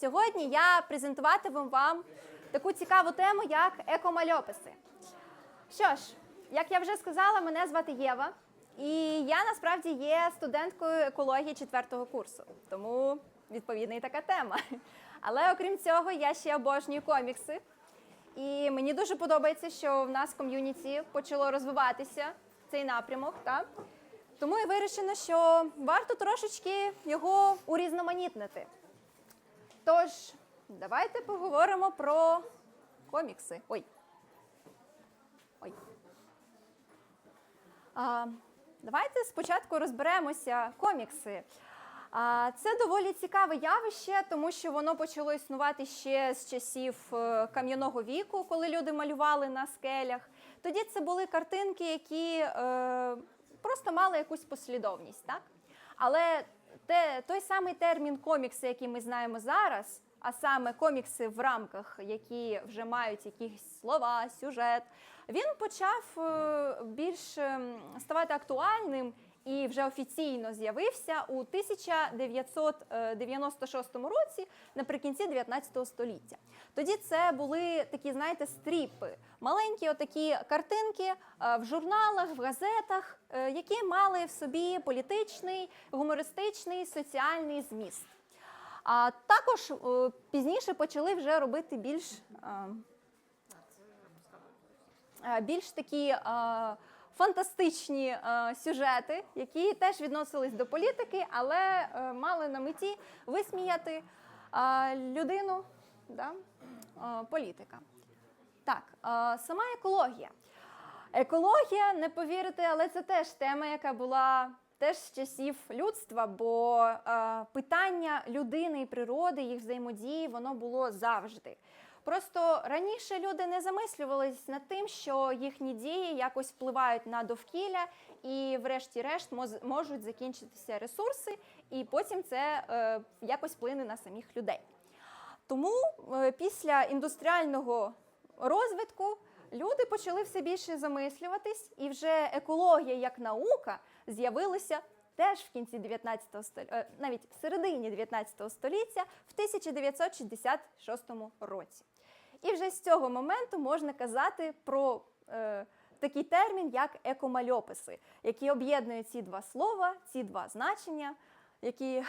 Сьогодні я презентуватиму вам таку цікаву тему, як екомальописи. Що ж, як я вже сказала, мене звати Єва, і я насправді є студенткою екології четвертого курсу, тому відповідна і така тема. Але окрім цього, я ще обожнюю комікси. І мені дуже подобається, що в нас ком'юніті почало розвиватися цей напрямок. Так? Тому і вирішено, що варто трошечки його урізноманітнити. Тож, давайте поговоримо про комікси. Ой. Ой. А, давайте спочатку розберемося комікси. А, це доволі цікаве явище, тому що воно почало існувати ще з часів е, кам'яного віку, коли люди малювали на скелях. Тоді це були картинки, які е, просто мали якусь послідовність. Так? Але те, той самий термін комікси, який ми знаємо зараз, а саме комікси в рамках, які вже мають якісь слова, сюжет, він почав е, більш ем, ставати актуальним і вже офіційно з'явився у 1996 році, наприкінці 19 століття. Тоді це були такі, знаєте, стріпи, маленькі отакі картинки е, в журналах, в газетах, е, які мали в собі політичний, гумористичний, соціальний зміст. А також е, пізніше почали вже робити більш, е, е, більш такі е, фантастичні е, сюжети, які теж відносились до політики, але е, мали на меті висміяти е, людину, да? е, політика. Так, е, сама екологія. Екологія, не повірите, але це теж тема, яка була теж з часів людства, бо е, питання людини і природи, їх взаємодії, воно було завжди. Просто раніше люди не замислювались над тим, що їхні дії якось впливають на довкілля, і, врешті-решт, можуть закінчитися ресурси, і потім це е, якось вплине на самих людей. Тому е, після індустріального розвитку люди почали все більше замислюватись, і вже екологія як наука з'явилася теж в кінці 19 століття, навіть в середині 19 століття, в 1966 році. І вже з цього моменту можна казати про е, такий термін, як екомальописи, які об'єднують ці два слова, ці два значення, які е,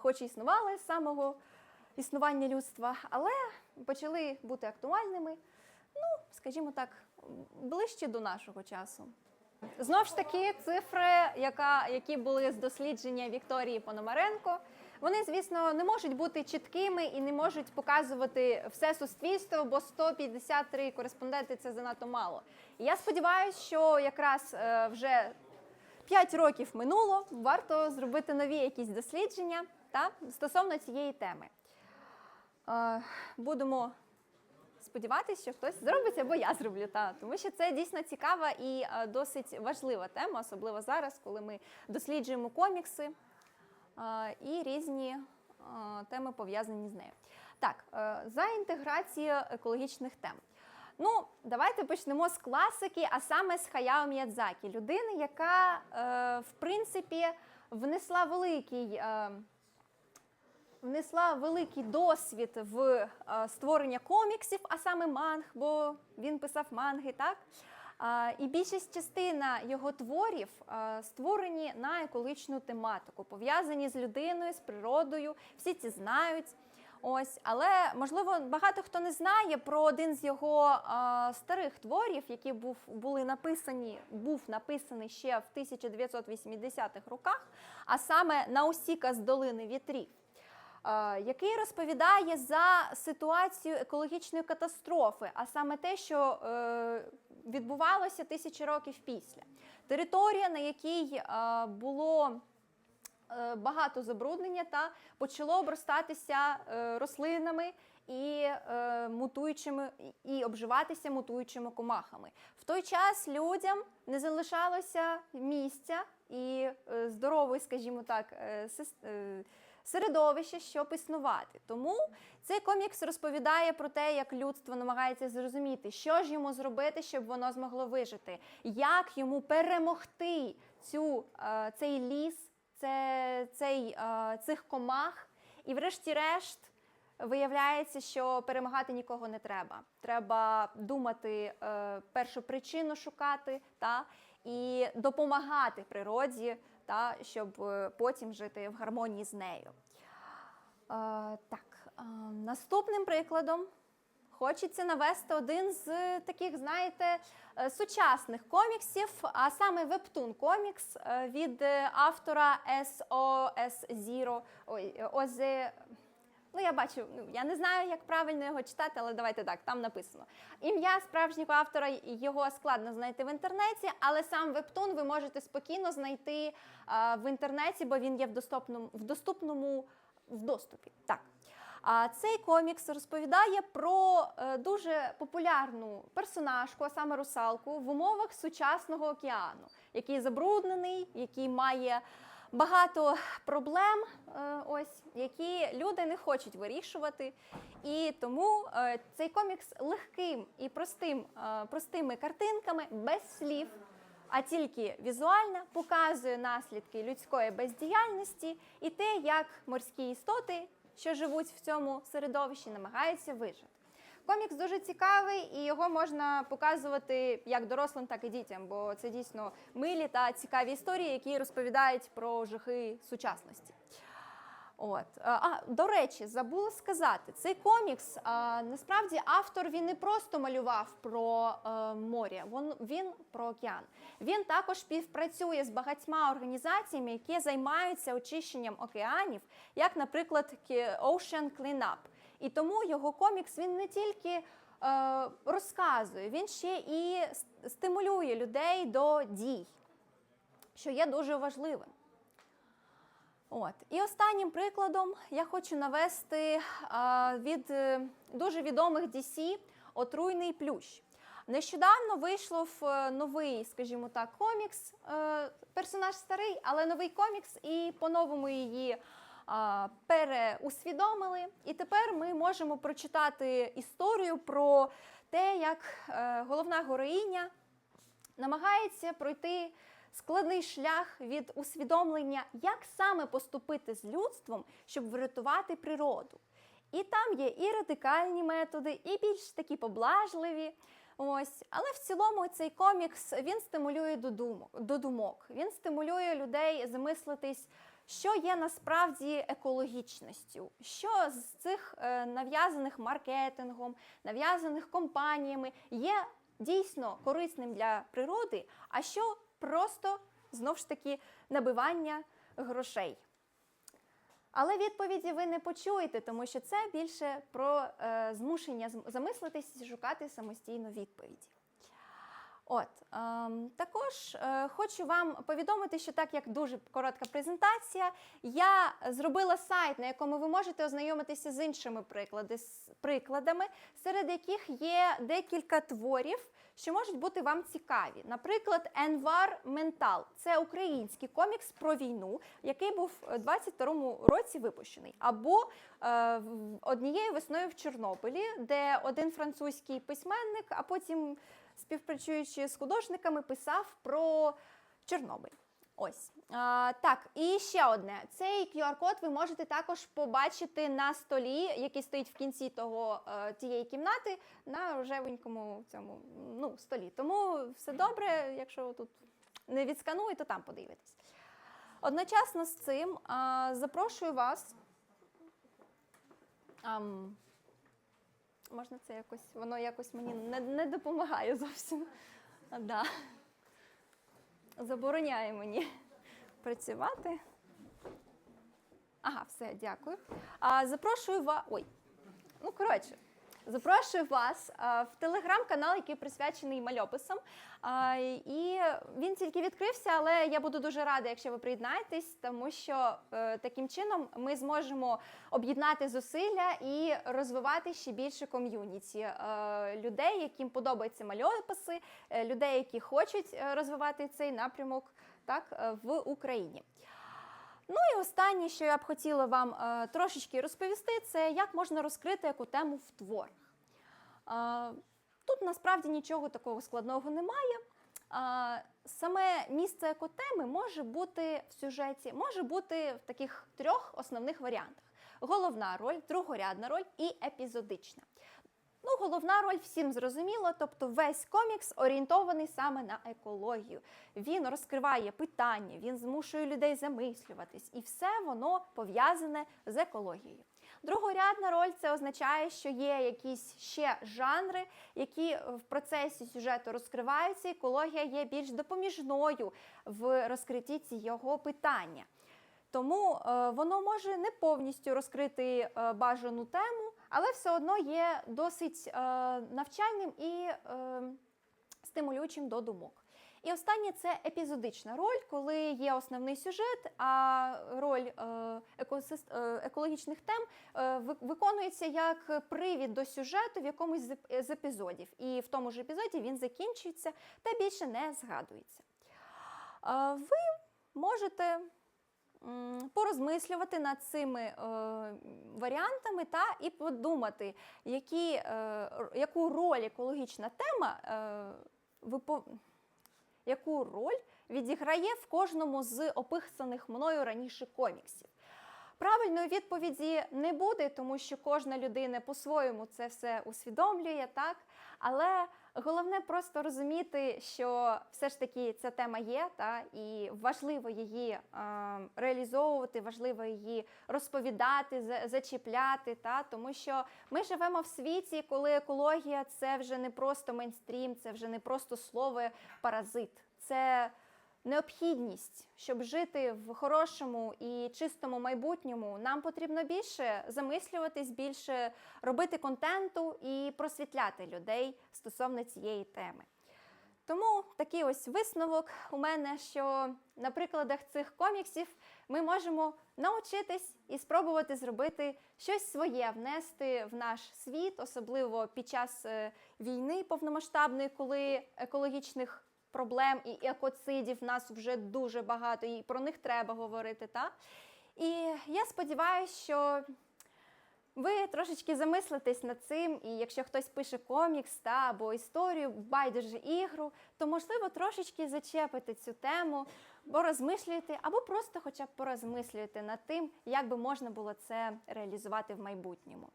хоч і існували з самого існування людства, але почали бути актуальними, ну, скажімо так, ближче до нашого часу. Знову ж таки, цифри, яка, які були з дослідження Вікторії Пономаренко, вони, звісно, не можуть бути чіткими і не можуть показувати все суспільство, бо 153 кореспонденти це занадто мало. І я сподіваюся, що якраз е, вже 5 років минуло, варто зробити нові якісь дослідження та, стосовно цієї теми. Е, Будемо сподіватися, що хтось зробить або я зроблю. Та, тому що це дійсно цікава і е, досить важлива тема, особливо зараз, коли ми досліджуємо комікси і різні теми пов'язані з нею. Так, е, за інтеграцію екологічних тем. Ну, давайте почнемо з класики, а саме з Хаяо Міядзакі, людини, яка, е, в принципі, внесла великий. Е, внесла великий досвід в створення коміксів, а саме манг, бо він писав манги, так? І більшість частина його творів створені на екологічну тематику, пов'язані з людиною, з природою. Всі ці знають. Ось, але можливо багато хто не знає про один з його е, старих творів, які був були написані, був написаний ще в 1980-х роках, а саме Наусіка з долини вітрів е, який розповідає за ситуацію екологічної катастрофи, а саме те, що е, відбувалося тисячі років після. Територія, на якій е, було е, багато забруднення та почало обростатися е, рослинами і е, мутуючими і обживатися мутуючими комахами. В той час людям не залишалося місця і е, здорової, скажімо так, е, е, середовище, щоб існувати. Тому цей комікс розповідає про те, як людство намагається зрозуміти, що ж йому зробити, щоб воно змогло вижити, як йому перемогти цю, е, цей ліс, цей, е, цих комах, і, врешті-решт, виявляється, що перемагати нікого не треба. Треба думати, е, першу причину шукати та, і допомагати природі, та, щоб е, потім жити в гармонії з нею. Е, так, наступним прикладом хочеться навести один з таких, знаєте, сучасних коміксів, а саме Webtoon комікс від автора SOS Zero. Ой, Озе. Ну, я бачу, ну я не знаю, як правильно його читати, але давайте так, там написано. Ім'я справжнього автора його складно знайти в інтернеті, але сам вебтун ви можете спокійно знайти а, в інтернеті, бо він є в доступному в доступному в доступі. Так. А цей комікс розповідає про е, дуже популярну персонажку, а саме русалку, в умовах сучасного океану, який забруднений, який має багато проблем, е, ось які люди не хочуть вирішувати. І тому е, цей комікс легким і простим, е, простими картинками, без слів, а тільки візуально показує наслідки людської бездіяльності і те, як морські істоти, що живуть в цьому середовищі, намагаються вижити. Комікс дуже цікавий, і його можна показувати як дорослим, так і дітям, бо це дійсно милі та цікаві історії, які розповідають про жахи сучасності. От а до речі, забула сказати, цей комікс а, насправді автор він не просто малював про е, море, він, він про океан. Він також співпрацює з багатьма організаціями, які займаються очищенням океанів, як, наприклад, Ocean Cleanup. І тому його комікс він не тільки е, розказує, він ще і стимулює людей до дій, що є дуже важливим. От. І останнім прикладом я хочу навести а, від е, дуже відомих DC Отруйний плющ. Нещодавно вийшов е, новий, скажімо так, комікс. Е, персонаж старий, але новий комікс, і по-новому її переусвідомили. І тепер ми можемо прочитати історію про те, як е, головна героїня намагається пройти складний шлях від усвідомлення, як саме поступити з людством, щоб врятувати природу. І там є і радикальні методи, і більш такі поблажливі. Ось, але в цілому цей комікс він стимулює до думок, до думок. Він стимулює людей замислитись, що є насправді екологічністю, що з цих е, нав'язаних маркетингом, нав'язаних компаніями є дійсно корисним для природи, а що просто знов ж таки набивання грошей. Але відповіді ви не почуєте, тому що це більше про е, змушення зм- замислитись і шукати самостійно відповіді. От ем, також е, хочу вам повідомити, що так як дуже коротка презентація, я зробила сайт, на якому ви можете ознайомитися з іншими приклади, прикладами, серед яких є декілька творів, що можуть бути вам цікаві. Наприклад, Енвар Ментал це український комікс про війну, який був у 22-му році випущений. Або е, однією весною в Чорнобилі, де один французький письменник, а потім співпрацюючи з художниками, писав про Чорнобиль. Ось а, так, і ще одне: цей QR-код ви можете також побачити на столі, який стоїть в кінці того е, тієї кімнати, на рожевенькому цьому ну, столі. Тому все добре, якщо тут не відсканує, то там подивитесь. Одночасно з цим а, запрошую вас. ам, Можна це якось, воно якось мені не, не допомагає зовсім. А, да. Забороняє мені працювати. Ага, все, дякую. А, запрошую вас. Ой, ну коротше. Запрошую вас а, в телеграм-канал, який присвячений мальописам. А, і він тільки відкрився, але я буду дуже рада, якщо ви приєднаєтесь, тому що е, таким чином ми зможемо об'єднати зусилля і розвивати ще більше ком'юніті е, людей, яким подобаються мальописи, е, людей, які хочуть е, розвивати цей напрямок так, е, в Україні. Ну і останнє, що я б хотіла вам е, трошечки розповісти, це як можна розкрити яку тему в творах. Е, тут насправді нічого такого складного немає. Е, саме місце екотеми може бути в сюжеті, може бути в таких трьох основних варіантах. головна роль, другорядна роль і епізодична. Ну, головна роль всім зрозуміло, тобто весь комікс орієнтований саме на екологію. Він розкриває питання, він змушує людей замислюватись, і все воно пов'язане з екологією. Другорядна роль це означає, що є якісь ще жанри, які в процесі сюжету розкриваються. Екологія є більш допоміжною в розкритті цього питання. Тому е, воно може не повністю розкрити е, бажану тему, але все одно є досить е, навчальним і е, стимулюючим до думок. І останнє це епізодична роль, коли є основний сюжет, а роль е, е, екологічних тем е, виконується як привід до сюжету в якомусь з епізодів. І в тому ж епізоді він закінчується та більше не згадується. Ви можете порозмислювати над цими е, варіантами та і подумати, які, е, яку роль екологічна тема е, ви яку роль відіграє в кожному з описаних мною раніше коміксів. Правильної відповіді не буде, тому що кожна людина по-своєму це все усвідомлює, так? Але головне просто розуміти, що все ж таки ця тема є, та, і важливо її е, реалізовувати, важливо її розповідати, за- зачіпляти, та, тому що ми живемо в світі, коли екологія це вже не просто мейнстрім, це вже не просто слово паразит. Це необхідність, щоб жити в хорошому і чистому майбутньому, нам потрібно більше замислюватись, більше робити контенту і просвітляти людей стосовно цієї теми. Тому такий ось висновок у мене, що на прикладах цих коміксів ми можемо навчитись і спробувати зробити щось своє, внести в наш світ, особливо під час е, війни повномасштабної, коли екологічних проблем і екоцидів в нас вже дуже багато, і про них треба говорити. Та? І я сподіваюся, що ви трошечки замислитесь над цим, і якщо хтось пише комікс та або історію, байдуже ігру, то можливо трошечки зачепити цю тему, бо розмислюєте, або просто хоча б порозмислюєте над тим, як би можна було це реалізувати в майбутньому.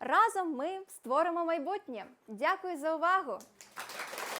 Разом ми створимо майбутнє. Дякую за увагу!